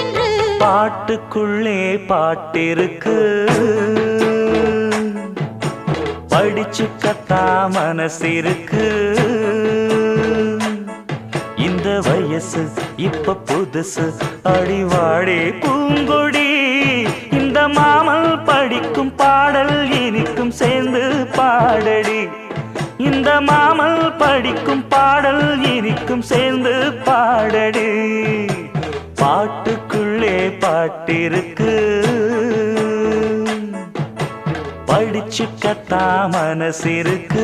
என்று பாட்டுக்குள்ளே பாட்டிருக்கு. படிச்சு கத்தா மனசிருக்கு. இந்த வயசு இப்ப புதுசு அடிவாடே பூங்கொடி. சேர்ந்து பாடடி. இந்த மாமல் படிக்கும் பாடல் இனிக்கும் சேர்ந்து பாடடி. பாட்டுக்குள்ளே பாட்டிருக்கு. படிச்சு கத்தா மனசிருக்கு.